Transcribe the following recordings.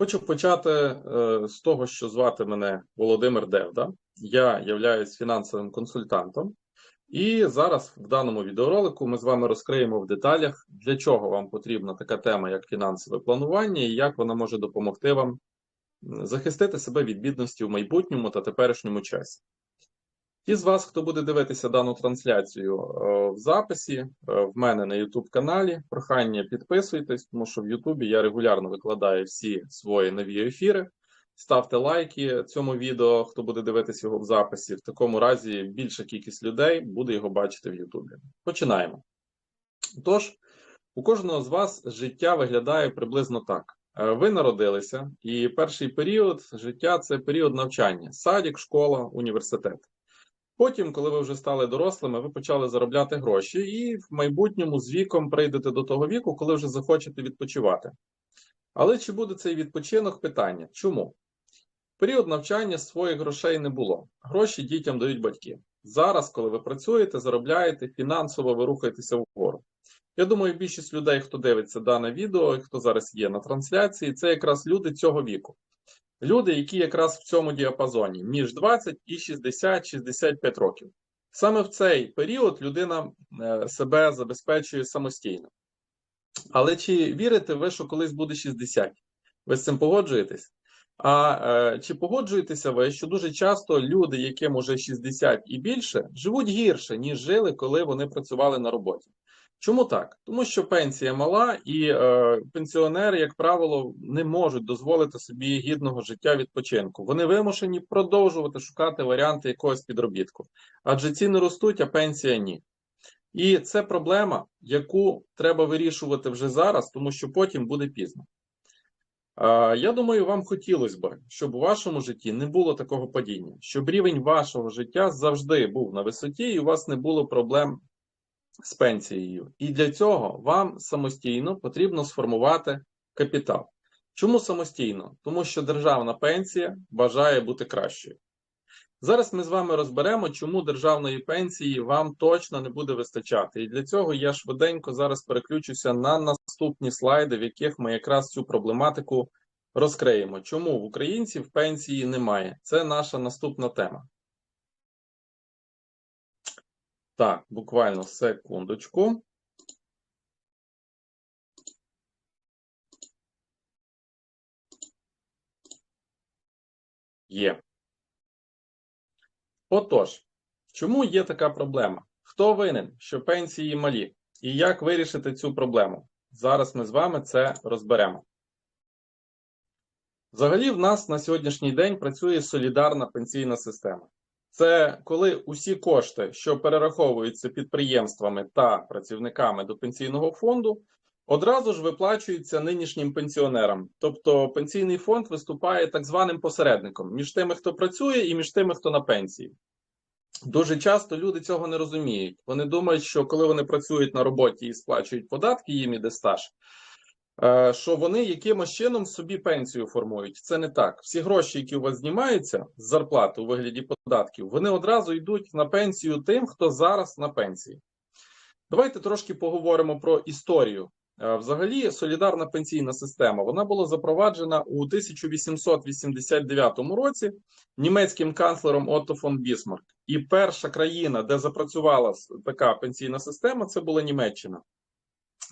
Хочу почати е, з того, що звати мене Володимир Девда. Я являюсь фінансовим консультантом, і зараз в даному відеоролику ми з вами розкриємо в деталях, для чого вам потрібна така тема, як фінансове планування, і як вона може допомогти вам захистити себе від бідності в майбутньому та теперішньому часі. Ті з вас, хто буде дивитися дану трансляцію е, в записі, е, в мене на YouTube каналі, прохання підписуйтесь, тому що в YouTube я регулярно викладаю всі свої нові ефіри. Ставте лайки цьому відео, хто буде дивитися його в записі. В такому разі більша кількість людей буде його бачити в YouTube. Починаємо. Тож, у кожного з вас життя виглядає приблизно так. Е, Ви народилися, і перший період життя це період навчання: садик, школа, університет. Потім, коли ви вже стали дорослими, ви почали заробляти гроші, і в майбутньому з віком прийдете до того віку, коли вже захочете відпочивати. Але чи буде цей відпочинок? Питання. Чому? В період навчання своїх грошей не було. Гроші дітям дають батьки. Зараз, коли ви працюєте, заробляєте, фінансово ви рухаєтеся вгору. Я думаю, більшість людей, хто дивиться дане відео хто зараз є на трансляції, це якраз люди цього віку. Люди, які якраз в цьому діапазоні між 20 і 60-65 років. Саме в цей період людина е, себе забезпечує самостійно. Але чи вірите ви, що колись буде 60? Ви з цим погоджуєтесь? А е, чи погоджуєтеся ви, що дуже часто люди, яким уже 60 і більше, живуть гірше, ніж жили, коли вони працювали на роботі? Чому так? Тому що пенсія мала, і е, пенсіонери, як правило, не можуть дозволити собі гідного життя відпочинку. Вони вимушені продовжувати шукати варіанти якогось підробітку, адже ціни ростуть, а пенсія ні. І це проблема, яку треба вирішувати вже зараз, тому що потім буде пізно. Е, Я думаю, вам хотілося б, щоб у вашому житті не було такого падіння, щоб рівень вашого життя завжди був на висоті, і у вас не було проблем з пенсією. І для цього вам самостійно потрібно сформувати капітал. Чому самостійно? Тому що державна пенсія бажає бути кращою. Зараз ми з вами розберемо, чому державної пенсії вам точно не буде вистачати. І для цього я швиденько зараз переключуся на наступні слайди, в яких ми якраз цю проблематику розкриємо. Чому в українців пенсії немає? Це наша наступна тема. Так, буквально секундочку. Є. Отож, чому є така проблема? Хто винен, що пенсії малі? І як вирішити цю проблему? Зараз ми з вами це розберемо. Взагалі, в нас на сьогоднішній день працює солідарна пенсійна система. Це коли усі кошти, що перераховуються підприємствами та працівниками до пенсійного фонду, одразу ж виплачуються нинішнім пенсіонерам. Тобто пенсійний фонд виступає так званим посередником між тими, хто працює, і між тими, хто на пенсії. Дуже часто люди цього не розуміють. Вони думають, що коли вони працюють на роботі і сплачують податки, їм іде стаж, що вони якимось чином собі пенсію формують. Це не так. Всі гроші, які у вас знімаються з зарплати у вигляді податків, вони одразу йдуть на пенсію тим, хто зараз на пенсії. Давайте трошки поговоримо про історію. Е, Взагалі, солідарна пенсійна система вона була запроваджена у 1889 році німецьким канцлером Отто фон Бісмарк. І перша країна, де запрацювала така пенсійна система, це була Німеччина.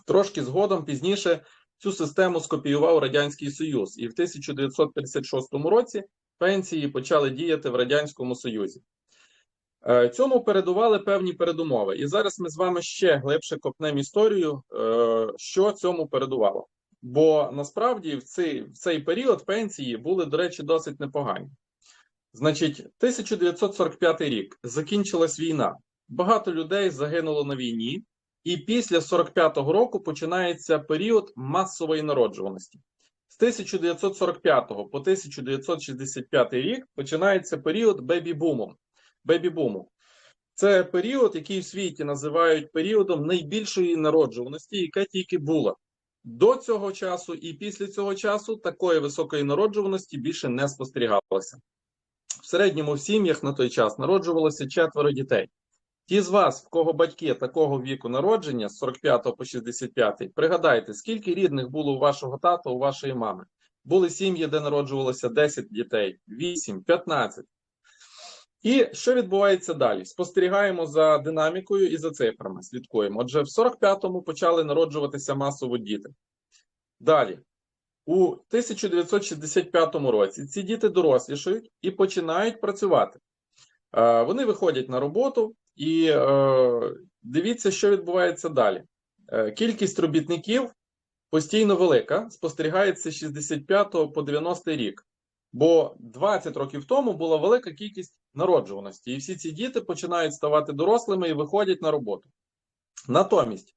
Трошки згодом пізніше цю систему скопіював Радянський Союз, і в 1956 році пенсії почали діяти в Радянському Союзі. Е, Цьому передували певні передумови. І зараз ми з вами ще глибше копнемо історію, е, що цьому передувало. Бо насправді в цей, в цей період пенсії були, до речі, досить непогані. Значить, 1945 рік закінчилась війна. Багато людей загинуло на війні, і після 45-го року починається період масової народжуваності. З 1945 по 1965 рік починається період бебі-буму. Бебі-буму. Це період, який в світі називають періодом найбільшої народжуваності, яка тільки була. До цього часу і після цього часу такої високої народжуваності більше не спостерігалося. В середньому в сім'ях на той час народжувалося четверо дітей. Ті з вас, в кого батьки такого віку народження з 45 по 65, пригадайте, скільки рідних було у вашого тата, у вашої мами. Були сім'ї, де народжувалося 10 дітей, 8, 15. І що відбувається далі? Спостерігаємо за динамікою і за цифрами. Слідкуємо. Отже, в 45-му почали народжуватися масово діти. Далі, у 1965 році ці діти дорослішають і починають працювати. Е, Вони виходять на роботу і е, дивіться, що відбувається далі. Е, Кількість робітників постійно велика, спостерігається з 65 по 90 рік. Бо 20 років тому була велика кількість народжуваності, і всі ці діти починають ставати дорослими і виходять на роботу. Натомість,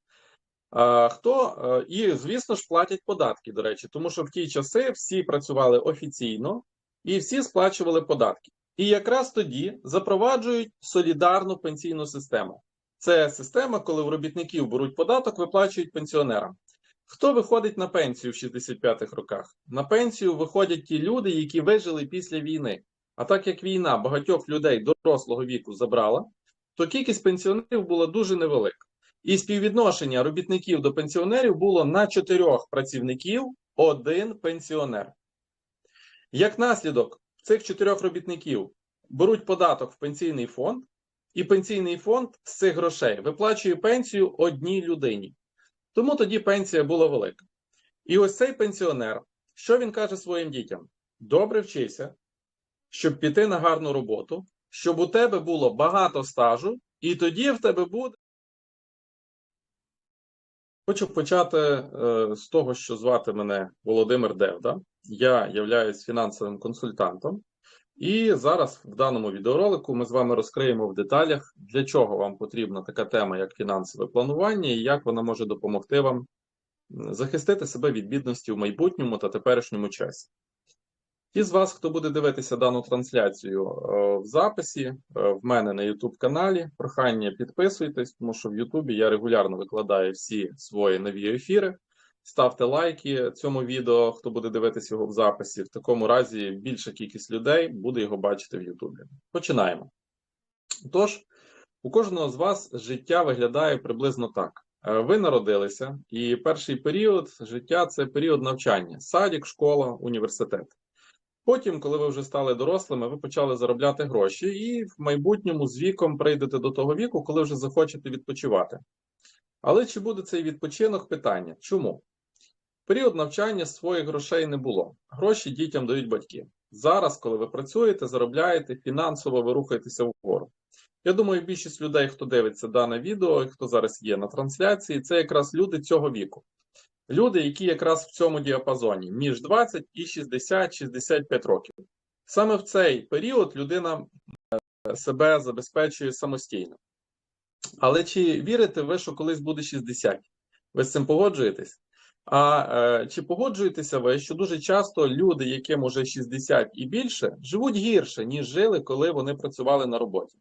е, хто е, і, звісно ж, платять податки, до речі, тому що в ті часи всі працювали офіційно і всі сплачували податки. І якраз тоді запроваджують солідарну пенсійну систему. Це система, коли в робітників беруть податок, виплачують пенсіонерам. Хто виходить на пенсію в 65-х роках? На пенсію виходять ті люди, які вижили після війни. А так як війна багатьох людей дорослого віку забрала, то кількість пенсіонерів була дуже невелика. І співвідношення робітників до пенсіонерів було на чотирьох працівників один пенсіонер. Як наслідок, цих чотирьох робітників беруть податок в пенсійний фонд, і пенсійний фонд з цих грошей виплачує пенсію одній людині. Тому тоді пенсія була велика. І ось цей пенсіонер, що він каже своїм дітям? Добре вчися, щоб піти на гарну роботу, щоб у тебе було багато стажу, і тоді в тебе буде. Хочу почати е, з того, що звати мене Володимир Девда. Я являюсь фінансовим консультантом. І зараз в даному відеоролику ми з вами розкриємо в деталях, для чого вам потрібна така тема, як фінансове планування, і як вона може допомогти вам захистити себе від бідності в майбутньому та теперішньому часі. Ті з вас, хто буде дивитися дану трансляцію е, в записі, е, в мене на YouTube каналі, прохання підписуйтесь, тому що в YouTube я регулярно викладаю всі свої нові ефіри. Ставте лайки цьому відео, хто буде дивитися його в записі. В такому разі більша кількість людей буде його бачити в Ютубі. Починаємо. Тож, у кожного з вас життя виглядає приблизно так. Е, Ви народилися, і перший період життя це період навчання: садик, школа, університет. Потім, коли ви вже стали дорослими, ви почали заробляти гроші, і в майбутньому з віком прийдете до того віку, коли вже захочете відпочивати. Але чи буде цей відпочинок? Питання. Чому? період навчання своїх грошей не було. Гроші дітям дають батьки. Зараз, коли ви працюєте, заробляєте, фінансово ви рухаєтеся вгору. Я думаю, більшість людей, хто дивиться дане відео, хто зараз є на трансляції, це якраз люди цього віку. Люди, які якраз в цьому діапазоні між 20 і 60-65 років. Саме в цей період людина е, себе забезпечує самостійно. Але чи вірите ви, що колись буде 60? Ви з цим погоджуєтесь? А е, чи погоджуєтеся ви, що дуже часто люди, яким уже 60 і більше, живуть гірше, ніж жили, коли вони працювали на роботі?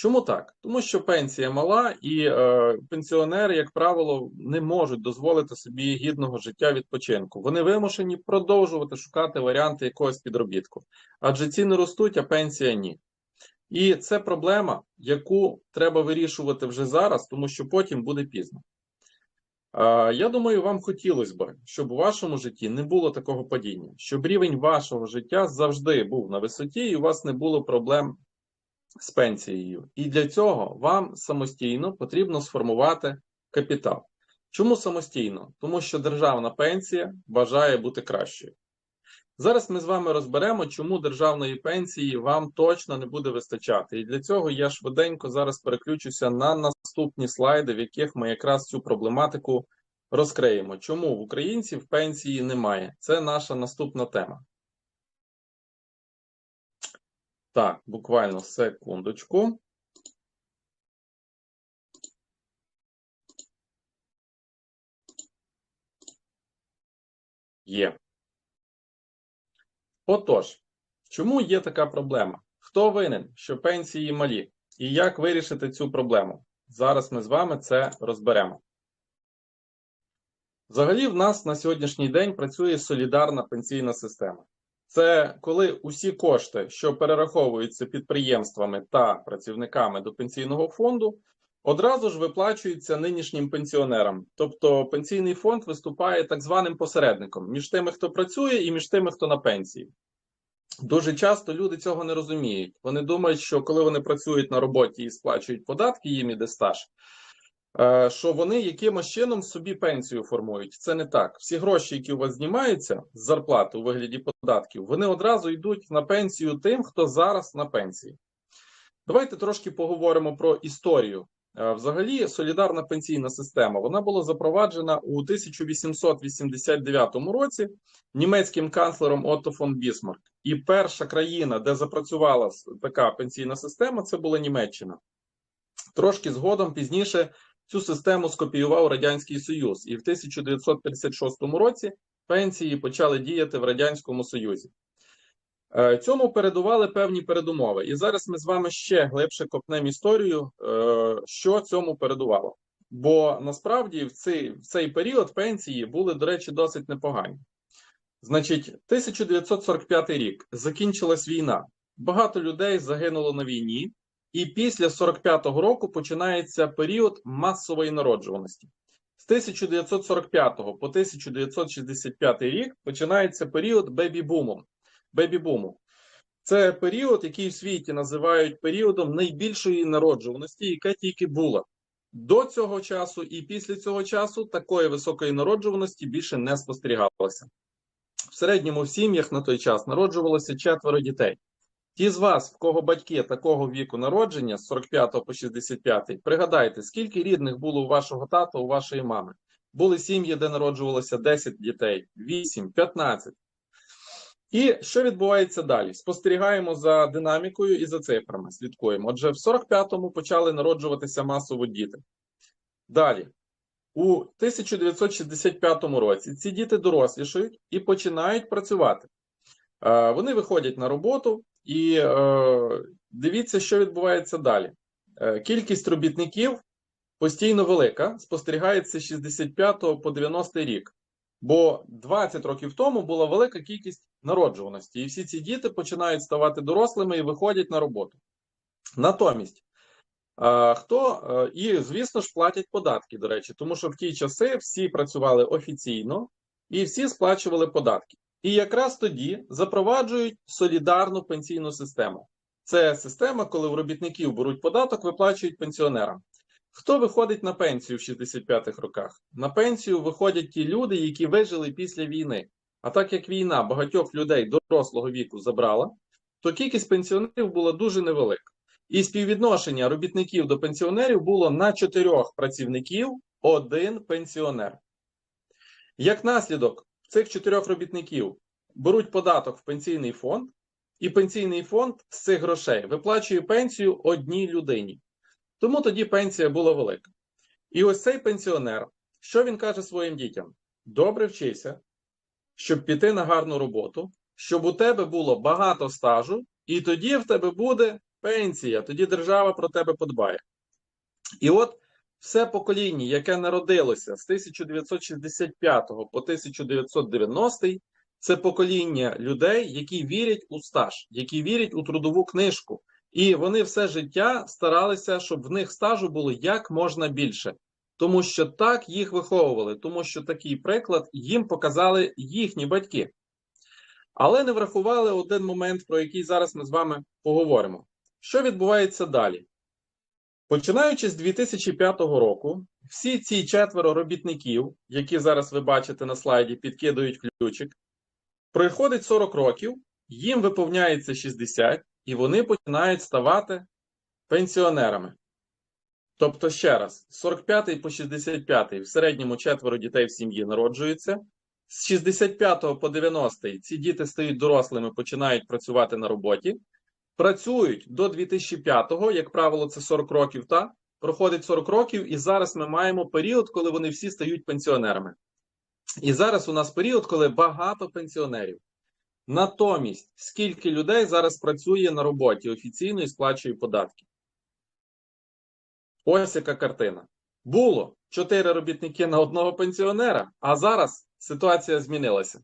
Чому так? Тому що пенсія мала, і е, пенсіонери, як правило, не можуть дозволити собі гідного життя відпочинку. Вони вимушені продовжувати шукати варіанти якогось підробітку, адже ціни ростуть, а пенсія ні. І це проблема, яку треба вирішувати вже зараз, тому що потім буде пізно. Я думаю, вам хотілося б, щоб у вашому житті не було такого падіння, щоб рівень вашого життя завжди був на висоті, і у вас не було проблем з пенсією. І для цього вам самостійно потрібно сформувати капітал. Чому самостійно? Тому що державна пенсія бажає бути кращою. Зараз ми з вами розберемо, чому державної пенсії вам точно не буде вистачати. І для цього я швиденько зараз переключуся на наступні слайди, в яких ми якраз цю проблематику розкриємо. Чому в українців пенсії немає? Це наша наступна тема. Так, буквально секундочку. Є. Отож, чому є така проблема? Хто винен, що пенсії малі? І як вирішити цю проблему? Зараз ми з вами це розберемо. Взагалі, в нас на сьогоднішній день працює солідарна пенсійна система. Це коли усі кошти, що перераховуються підприємствами та працівниками до пенсійного фонду, одразу ж виплачуються нинішнім пенсіонерам. Тобто пенсійний фонд виступає так званим посередником між тими, хто працює, і між тими, хто на пенсії. Дуже часто люди цього не розуміють. Вони думають, що коли вони працюють на роботі і сплачують податки, їм іде стаж, що вони якимось чином собі пенсію формують. Це не так. Всі гроші, які у вас знімаються з зарплати у вигляді податків, вони одразу йдуть на пенсію тим, хто зараз на пенсії. Давайте трошки поговоримо про історію. Е, Взагалі, солідарна пенсійна система вона була запроваджена у 1889 році німецьким канцлером Отто фон Бісмарк. І перша країна, де запрацювала така пенсійна система, це була Німеччина. Трошки згодом пізніше цю систему скопіював Радянський Союз, і в 1956 році пенсії почали діяти в Радянському Союзі. Е, Цьому передували певні передумови. І зараз ми з вами ще глибше копнемо історію, е, що цьому передувало. Бо насправді в цей, в цей період пенсії були, до речі, досить непогані. Значить, 1945 рік закінчилась війна. Багато людей загинуло на війні, і після 45-го року починається період масової народжуваності. З 1945 по 1965 рік починається період бебі-буму. Бебі-буму. Це період, який в світі називають періодом найбільшої народжуваності, яка тільки була. До цього часу і після цього часу такої високої народжуваності більше не спостерігалося. В середньому в сім'ях на той час народжувалося четверо дітей. Ті з вас, в кого батьки такого віку народження з 45 по 65, пригадайте, скільки рідних було у вашого тата, у вашої мами. Були сім'ї, де народжувалося 10 дітей, 8, 15. І що відбувається далі? Спостерігаємо за динамікою і за цифрами. Слідкуємо. Отже, в 45-му почали народжуватися масово діти. Далі, у 1965 році ці діти дорослішають і починають працювати. Е, Вони виходять на роботу, і е, дивіться, що відбувається далі. Е, Кількість робітників постійно велика, спостерігається з 65 по 90 рік. Бо 20 років тому була велика кількість народжуваності, і всі ці діти починають ставати дорослими і виходять на роботу. Натомість, е, хто е, і, звісно ж, платять податки, до речі, тому що в ті часи всі працювали офіційно і всі сплачували податки. І якраз тоді запроваджують солідарну пенсійну систему. Це система, коли в робітників беруть податок, виплачують пенсіонерам. Хто виходить на пенсію в 65-х роках? На пенсію виходять ті люди, які вижили після війни. А так як війна багатьох людей дорослого віку забрала, то кількість пенсіонерів була дуже невелика. І співвідношення робітників до пенсіонерів було на чотирьох працівників один пенсіонер. Як наслідок, цих чотирьох робітників беруть податок в пенсійний фонд, і пенсійний фонд з цих грошей виплачує пенсію одній людині. Тому тоді пенсія була велика. І ось цей пенсіонер, що він каже своїм дітям? Добре вчися, щоб піти на гарну роботу, щоб у тебе було багато стажу, і тоді в тебе буде пенсія, тоді держава про тебе подбає. І от все покоління, яке народилося з 1965 по 1990, це покоління людей, які вірять у стаж, які вірять у трудову книжку. І вони все життя старалися, щоб в них стажу було як можна більше, тому що так їх виховували, тому що такий приклад їм показали їхні батьки. Але не врахували один момент, про який зараз ми з вами поговоримо. Що відбувається далі? Починаючи з 2005 року, всі ці четверо робітників, які зараз ви бачите на слайді, підкидують ключик, проходить 40 років, їм виповняється 60, і вони починають ставати пенсіонерами. Тобто, ще раз, з 45 по 65 в середньому четверо дітей в сім'ї народжуються. З 65 по 90 ці діти стають дорослими, починають працювати на роботі. Працюють до 2005-го, як правило, це 40 років, та проходить 40 років, і зараз ми маємо період, коли вони всі стають пенсіонерами. І зараз у нас період, коли багато пенсіонерів. Натомість, скільки людей зараз працює на роботі офіційно і сплачує податки? Ось яка картина. Було 4 робітники на одного пенсіонера, а зараз ситуація змінилася.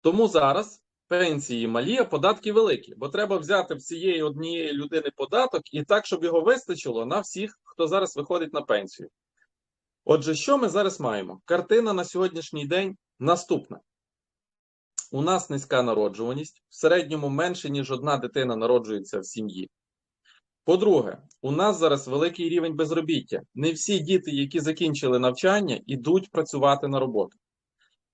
Тому зараз пенсії малі, а податки великі, бо треба взяти в цієї однієї людини податок і так, щоб його вистачило на всіх, хто зараз виходить на пенсію. Отже, що ми зараз маємо? Картина на сьогоднішній день наступна. У нас низька народжуваність, в середньому менше, ніж одна дитина народжується в сім'ї. По-друге, у нас зараз великий рівень безробіття. Не всі діти, які закінчили навчання, ідуть працювати на роботу.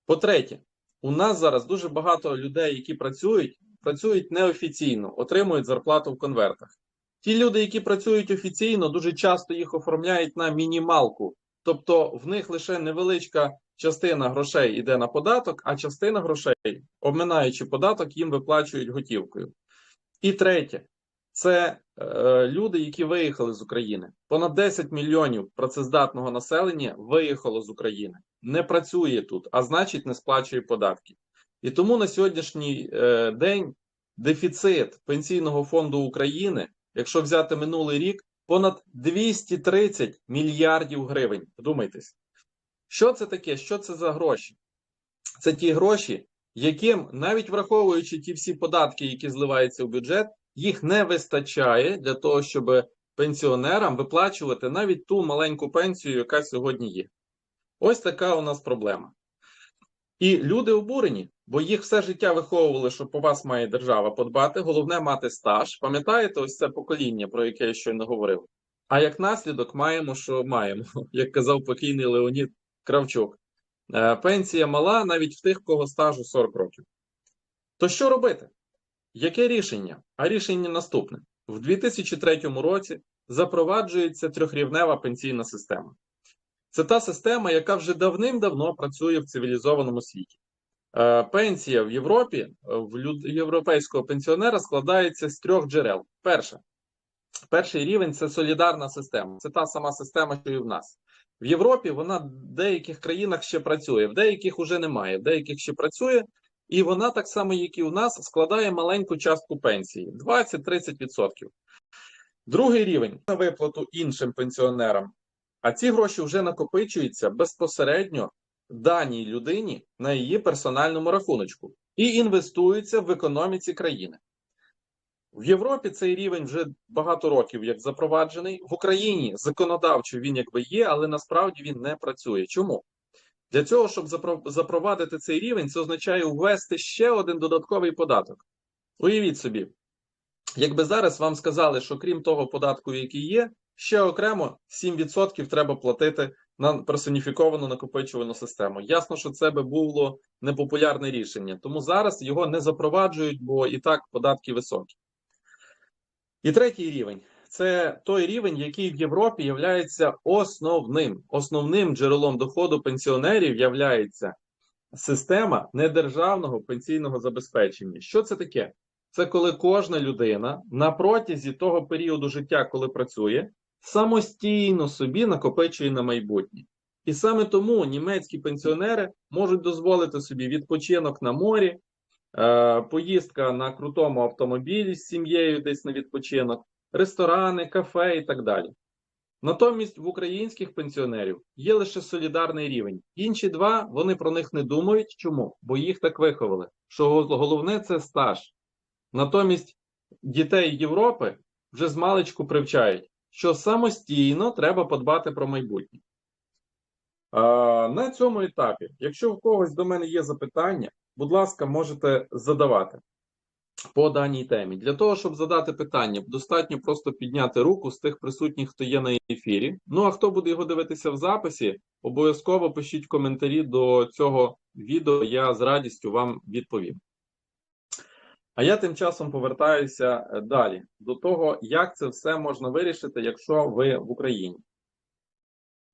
По-третє, у нас зараз дуже багато людей, які працюють, працюють неофіційно, отримують зарплату в конвертах. Ті люди, які працюють офіційно, дуже часто їх оформляють на мінімалку, тобто в них лише невеличка частина грошей йде на податок, а частина грошей, обминаючи податок, їм виплачують готівкою. І третє, це люди, які виїхали з України. Понад 10 мільйонів працездатного населення виїхало з України, не працює тут, а значить, не сплачує податки. І тому на сьогоднішній е, день дефіцит пенсійного фонду України, якщо взяти минулий рік, понад 230 мільярдів гривень. Вдумайтесь, що це таке? Що це за гроші? Це ті гроші, яким, навіть враховуючи ті всі податки, які зливаються в бюджет, їх не вистачає для того, щоб пенсіонерам виплачувати навіть ту маленьку пенсію, яка сьогодні є. Ось така у нас проблема. І люди обурені, бо їх все життя виховували, що по вас має держава подбати. Головне мати стаж. Пам'ятаєте, ось це покоління, про яке я щойно говорив. А як наслідок маємо, що маємо, як казав покійний Леонід Кравчук. Е, Пенсія мала навіть в тих, кого стажу 40 років. То що робити? Яке рішення? А рішення наступне: в 2003 році запроваджується трьохрівнева пенсійна система. Це та система, яка вже давним-давно працює в цивілізованому світі. Е, Пенсія в Європі е, в європейського пенсіонера складається з трьох джерел. Перше, перший рівень це солідарна система. Це та сама система, що і в нас. В Європі вона в деяких країнах ще працює, в деяких уже немає, в деяких ще працює, і вона так само, як і у нас, складає маленьку частку пенсії 20-30%. Другий рівень на виплату іншим пенсіонерам. А ці гроші вже накопичуються безпосередньо даній людині на її персональному рахуночку і інвестуються в економіці країни. В Європі цей рівень вже багато років як запроваджений. В Україні законодавчо він якби є, але насправді він не працює. Чому? Для цього, щоб запровадити цей рівень, це означає ввести ще один додатковий податок. Уявіть собі, якби зараз вам сказали, що крім того податку, який є, ще окремо 7% треба платити на персоніфіковану накопичувальну систему. Ясно, що це би було непопулярне рішення, тому зараз його не запроваджують, бо і так податки високі. І третій рівень це той рівень, який в Європі є основним. Основним джерелом доходу пенсіонерів є система недержавного пенсійного забезпечення. Що це таке? Це коли кожна людина на протязі того періоду життя, коли працює, самостійно собі накопичує на майбутнє. І саме тому німецькі пенсіонери можуть дозволити собі відпочинок на морі, е, поїздка на крутому автомобілі з сім'єю десь на відпочинок, ресторани, кафе і так далі. Натомість в українських пенсіонерів є лише солідарний рівень. Інші два вони про них не думають. Чому? Бо їх так виховали. Що головне це стаж. Натомість дітей Європи вже з маличку привчають, що самостійно треба подбати про майбутнє. А, на цьому етапі, якщо в когось до мене є запитання, будь ласка, можете задавати по даній темі. Для того, щоб задати питання, достатньо просто підняти руку з тих присутніх, хто є на ефірі. Ну а хто буде його дивитися в записі, обов'язково пишіть коментарі до цього відео, я з радістю вам відповім. А я тим часом повертаюся е, далі до того, як це все можна вирішити, якщо ви в Україні.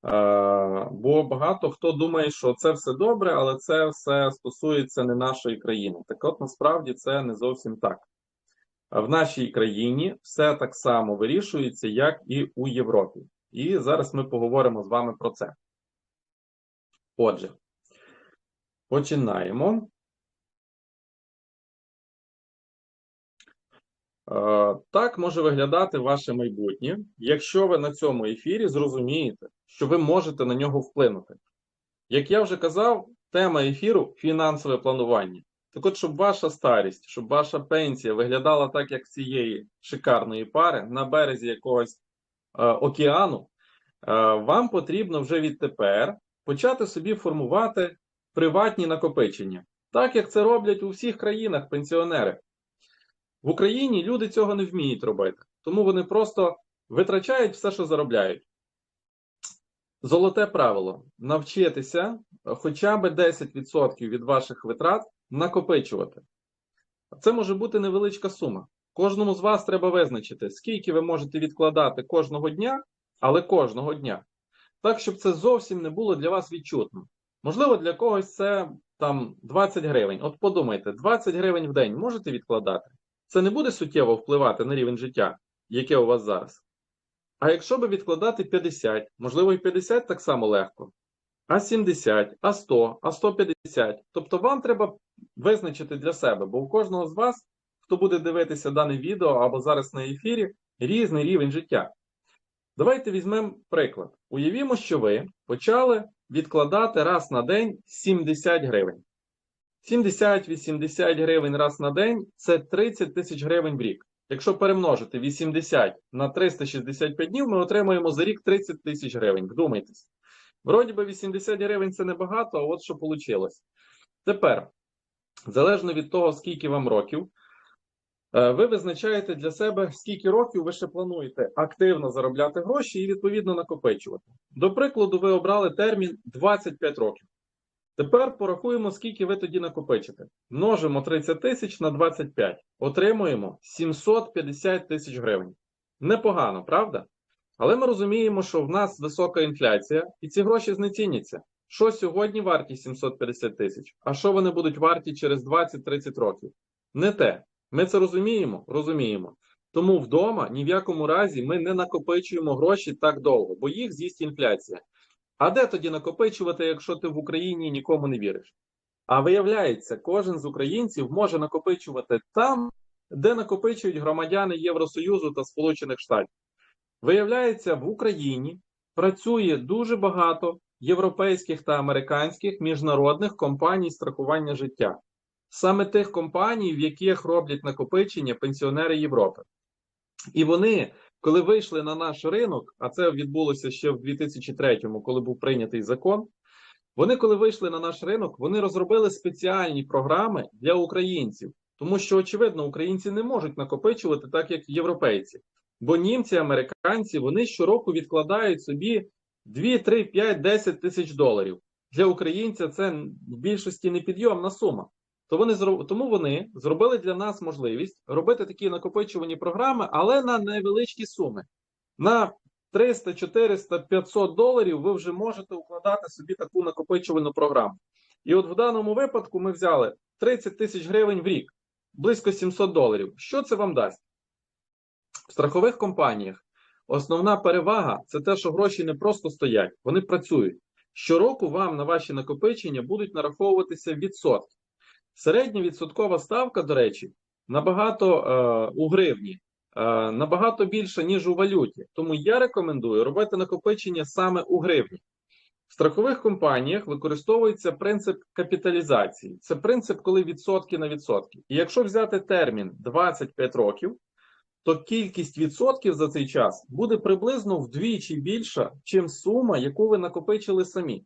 Е, Бо багато хто думає, що це все добре, але це все стосується не нашої країни. Так от насправді це не зовсім так. В нашій країні все так само вирішується, як і у Європі. І зараз ми поговоримо з вами про це. Отже, починаємо. Так може виглядати ваше майбутнє, якщо ви на цьому ефірі зрозумієте, що ви можете на нього вплинути. Як я вже казав, тема ефіру фінансове планування. Так от, щоб ваша старість, щоб ваша пенсія виглядала так, як цієї шикарної пари на березі якогось е, океану, е, вам потрібно вже відтепер почати собі формувати приватні накопичення, так як це роблять у всіх країнах пенсіонери. В Україні люди цього не вміють робити, тому вони просто витрачають все, що заробляють. Золоте правило: навчитися хоча б 10% від ваших витрат накопичувати. Це може бути невеличка сума. Кожному з вас треба визначити, скільки ви можете відкладати кожного дня, але кожного дня. Так, щоб це зовсім не було для вас відчутно. Можливо, для когось це там 20 гривень. От подумайте, 20 гривень в день можете відкладати? Це не буде суттєво впливати на рівень життя, яке у вас зараз. А якщо би відкладати 50, можливо, і 50 так само легко, а 70, а 100, а 150. Тобто вам треба визначити для себе, бо у кожного з вас, хто буде дивитися дане відео або зараз на ефірі, різний рівень життя. Давайте візьмемо приклад. Уявімо, що ви почали відкладати раз на день 70 гривень. 70-80 гривень раз на день це 30 тисяч гривень в рік. Якщо перемножити 80 на 365 днів, ми отримаємо за рік 30 тисяч гривень. Вдумайтесь. Вроді би 80 гривень це небагато, а от що вийшло. Тепер, залежно від того, скільки вам років, е, ви визначаєте для себе, скільки років ви ще плануєте активно заробляти гроші і відповідно накопичувати. До прикладу, ви обрали термін 25 років. Тепер порахуємо, скільки ви тоді накопичите. Множимо 30 тисяч на 25. Отримуємо 750 тисяч гривень. Непогано, правда? Але ми розуміємо, що в нас висока інфляція, і ці гроші знеціняться. Що сьогодні варті 750 тисяч, а що вони будуть варті через 20-30 років? Не те. Ми це розуміємо? Розуміємо. Тому вдома ні в якому разі ми не накопичуємо гроші так довго, бо їх з'їсть інфляція. А де тоді накопичувати, якщо ти в Україні нікому не віриш? А виявляється, кожен з українців може накопичувати там, де накопичують громадяни Євросоюзу та Сполучених Штатів. Виявляється, в Україні працює дуже багато європейських та американських міжнародних компаній страхування життя, саме тих компаній, в яких роблять накопичення пенсіонери Європи. І вони, коли вийшли на наш ринок, а це відбулося ще в 2003-му, коли був прийнятий закон. Вони, коли вийшли на наш ринок, вони розробили спеціальні програми для українців, тому що, очевидно, українці не можуть накопичувати так, як європейці. Бо німці, американці, вони щороку відкладають собі 2, 3, 5, 10 тисяч доларів. Для українця це в більшості непідйомна сума. То вони тому вони зробили для нас можливість робити такі накопичувані програми, але на невеличкі суми. На 300, 400, 500 доларів ви вже можете укладати собі таку накопичувальну програму. І от в даному випадку ми взяли 30 тисяч гривень в рік, близько 700 доларів. Що це вам дасть? В страхових компаніях основна перевага це те, що гроші не просто стоять, вони працюють. Щороку вам на ваші накопичення будуть нараховуватися відсотки. Середня відсоткова ставка, до речі, набагато е, у гривні, е, набагато більша, ніж у валюті. Тому я рекомендую робити накопичення саме у гривні. В страхових компаніях використовується принцип капіталізації. Це принцип, коли відсотки на відсотки. І якщо взяти термін 25 років, то кількість відсотків за цей час буде приблизно вдвічі більша, чим сума, яку ви накопичили самі.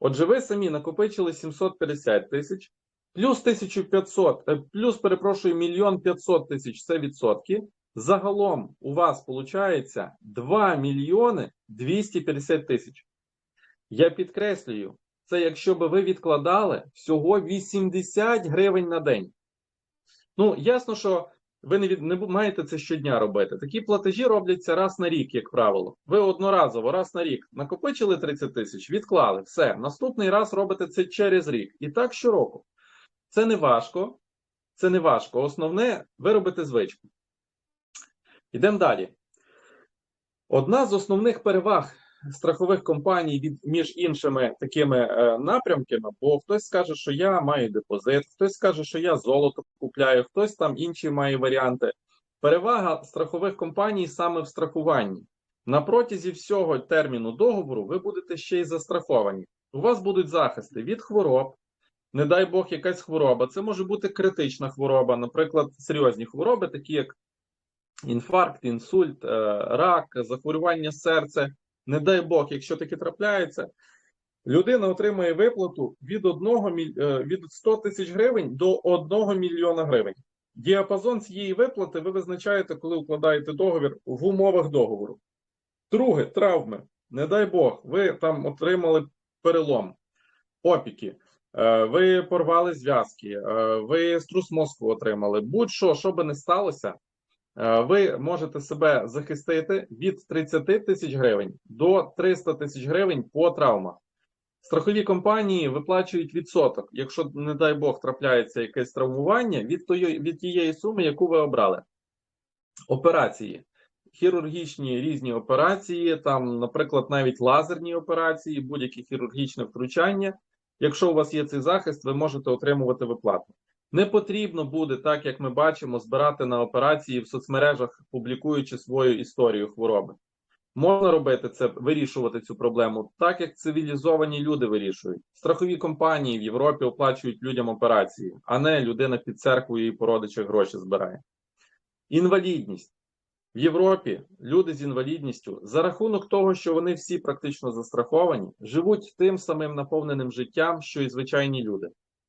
Отже, ви самі накопичили 750 тисяч, плюс 1500, е, плюс, перепрошую, мільйон 500 тисяч це відсотки. Загалом у вас виходить 2 мільйони 250 тисяч. Я підкреслюю, це якщо би ви відкладали всього 80 гривень на день. Ну, ясно, що ви не від не маєте це щодня робити. Такі платежі робляться раз на рік, як правило. Ви одноразово, раз на рік накопичили 30 тисяч, відклали. Все. Наступний раз робите це через рік. І так щороку. Це не важко. Це не важко. Основне виробити звичку. Йдемо далі. Одна з основних переваг страхових компаній від між іншими такими е, напрямками, бо хтось скаже, що я маю депозит, хтось скаже, що я золото купляю, хтось там інші має варіанти. Перевага страхових компаній саме в страхуванні. На протязі всього терміну договору ви будете ще й застраховані. У вас будуть захисти від хвороб, не дай Бог, якась хвороба. Це може бути критична хвороба, наприклад, серйозні хвороби, такі як інфаркт, інсульт, е, рак, захворювання серця. Не дай Бог, якщо таке трапляється, людина отримує виплату від 1 міль... е, від 100 тисяч гривень до 1 мільйона гривень. Діапазон цієї виплати ви визначаєте, коли укладаєте договір в умовах договору. Друге, травми. Не дай Бог, ви там отримали перелом, опіки, ви порвали зв'язки, е, ви струс мозку отримали. Будь-що, що би не сталося, е, ви можете себе захистити від 30 тисяч гривень до 300 тисяч гривень по травмах. Страхові компанії виплачують відсоток, якщо, не дай Бог, трапляється якесь травмування від, тої, від тієї суми, яку ви обрали. Операції. Хірургічні різні операції, там, наприклад, навіть лазерні операції, будь-які хірургічне втручання. Якщо у вас є цей захист, ви можете отримувати виплату. Не потрібно буде, так як ми бачимо, збирати на операції в соцмережах, публікуючи свою історію хвороби. Можна робити це, вирішувати цю проблему так, як цивілізовані люди вирішують. Страхові компанії в Європі оплачують людям операції, а не людина під церквою і по родичах гроші збирає. Інвалідність. В Європі люди з інвалідністю за рахунок того, що вони всі практично застраховані, живуть тим самим наповненим життям, що і звичайні люди.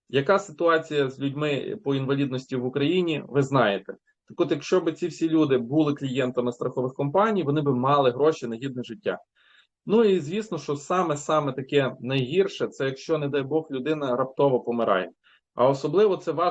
Яка ситуація з людьми по інвалідності в Україні, ви знаєте. Так от, якщо б ці всі люди були клієнтами страхових компаній, вони б мали гроші на гідне життя. Ну і звісно, що саме саме таке найгірше, це якщо, не дай Бог, людина раптово помирає. А особливо це важко.